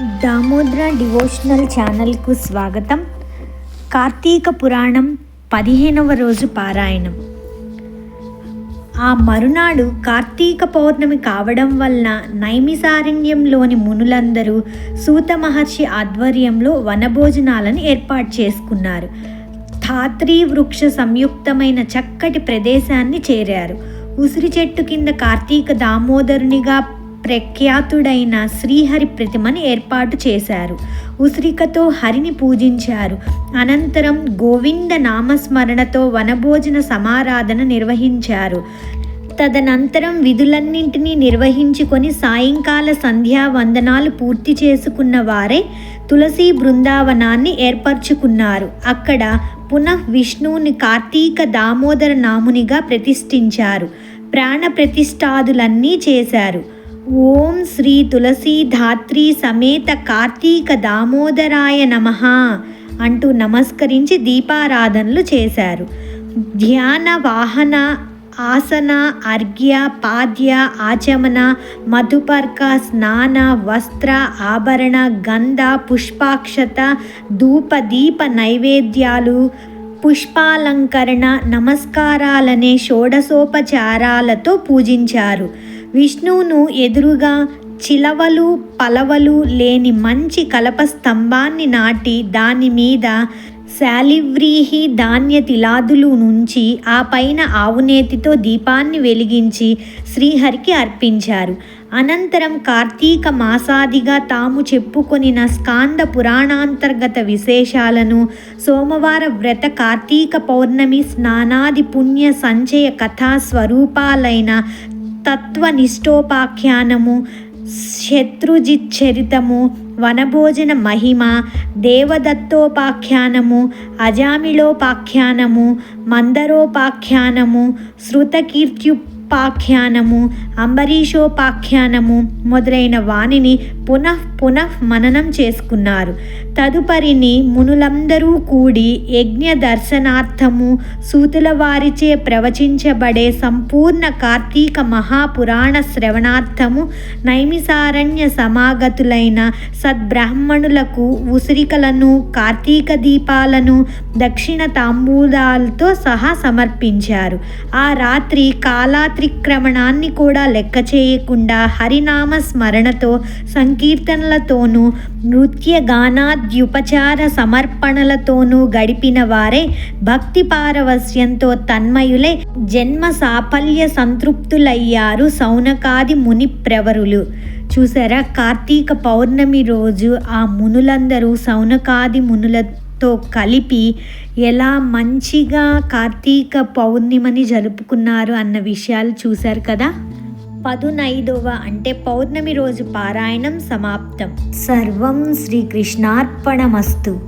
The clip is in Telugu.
దామోద్ర డివోషనల్ ఛానల్కు స్వాగతం. కార్తీక పురాణం పదిహేనవ రోజు పారాయణం. ఆ మరునాడు కార్తీక పౌర్ణమి కావడం వలన నైమిసారణ్యంలోని మునులందరూ సూత మహర్షి ఆధ్వర్యంలో వనభోజనాలను ఏర్పాటు చేసుకున్నారు. ధాత్రీ వృక్ష సంయుక్తమైన చక్కటి ప్రదేశాన్ని చేరారు. ఉసిరి చెట్టు కింద కార్తీక దామోదరునిగా ప్రఖ్యాతుడైన శ్రీహరి ప్రతిమని ఏర్పాటు చేశారు. ఉసిరికతో హరిని పూజించారు. అనంతరం గోవింద నామస్మరణతో వనభోజన సమారాధన నిర్వహించారు. తదనంతరం విధులన్నింటినీ నిర్వహించుకొని సాయంకాల సంధ్యా వందనాలు పూర్తి చేసుకున్న వారే తులసి బృందావనాన్ని ఏర్పరచుకున్నారు. అక్కడ పునః విష్ణువుని కార్తీక దామోదర నామునిగా ప్రతిష్ఠించారు. ప్రాణ ప్రతిష్టాదులన్నీ చేశారు. ఓం శ్రీ తులసీ ధాత్రి సమేత కార్తీక దామోదరాయ నమః అంటూ నమస్కరించి దీపారాధనలు చేశారు. ధ్యాన వాహన ఆసన అర్ఘ్య పాద్య ఆచమన మధుపర్క స్నాన వస్త్ర ఆభరణ గంధ పుష్పాక్షత ధూప దీప నైవేద్యాలు పుష్పాలంకరణ నమస్కారాలనే షోడసోపచారాలతో పూజించారు. విష్ణువును ఎదురుగా చిలవలు పలవలు లేని మంచి కలప స్తంభాన్ని నాటి దాని మీద శాలివ్రీహి ధాన్య తిలాదులు నుంచి ఆ పైన ఆవునేతితో దీపాన్ని వెలిగించి శ్రీహరికి అర్పించారు. అనంతరం కార్తీక మాసాదిగా తాము చెప్పుకొనిన స్కాంద పురాణాంతర్గత విశేషాలను సోమవార వ్రత కార్తీక పౌర్ణమి స్నానాది పుణ్య సంచయ కథా స్వరూపాలైన తత్వనిష్టోపాఖ్యానము శత్రుజిచ్చరితము వనభోజన మహిమ దేవదత్తోపాఖ్యానము అజామిళోపాఖ్యానము మందరోపాఖ్యానము శృతకీర్త్యుపాఖ్యానము అంబరీషోపాఖ్యానము మొదలైన వాణిని పునః పునః మననం చేసుకున్నారు. తదుపరిని మునులందరూ కూడి యజ్ఞ దర్శనార్థము సూతుల వారిచే ప్రవచించబడే సంపూర్ణ కార్తీక మహాపురాణ శ్రవణార్థము నైమిసారణ్య సమాగతులైన సద్బ్రాహ్మణులకు ఉసిరికలను కార్తీక దీపాలను దక్షిణ తాంబూలాలతో సహా సమర్పించారు. ఆ రాత్రి కాలా కాలాత్రిక్రమణాన్ని కూడా లెక్క చేయకుండా హరినామ స్మరణతో సంకీర్తనలతోనూ నృత్య గానాద్యుపచార సమర్పణలతోనూ గడిపిన వారే భక్తి పారవస్యంతో తన్మయులై జన్మ సాఫల్య సంతృప్తులయ్యారు సౌనకాది ముని ప్రవరులు. చూసారా? కార్తీక పౌర్ణమి రోజు ఆ మునులందరూ సౌనకాది తో కలిపి ఎలా మంచిగా కార్తీక పౌర్ణిమని జరుపుకున్నారు అన్న విషయాలు చూశారు కదా? పదునైదవ అంటే పౌర్ణమి రోజు పారాయణం సమాప్తం. సర్వం శ్రీకృష్ణార్పణమస్తు.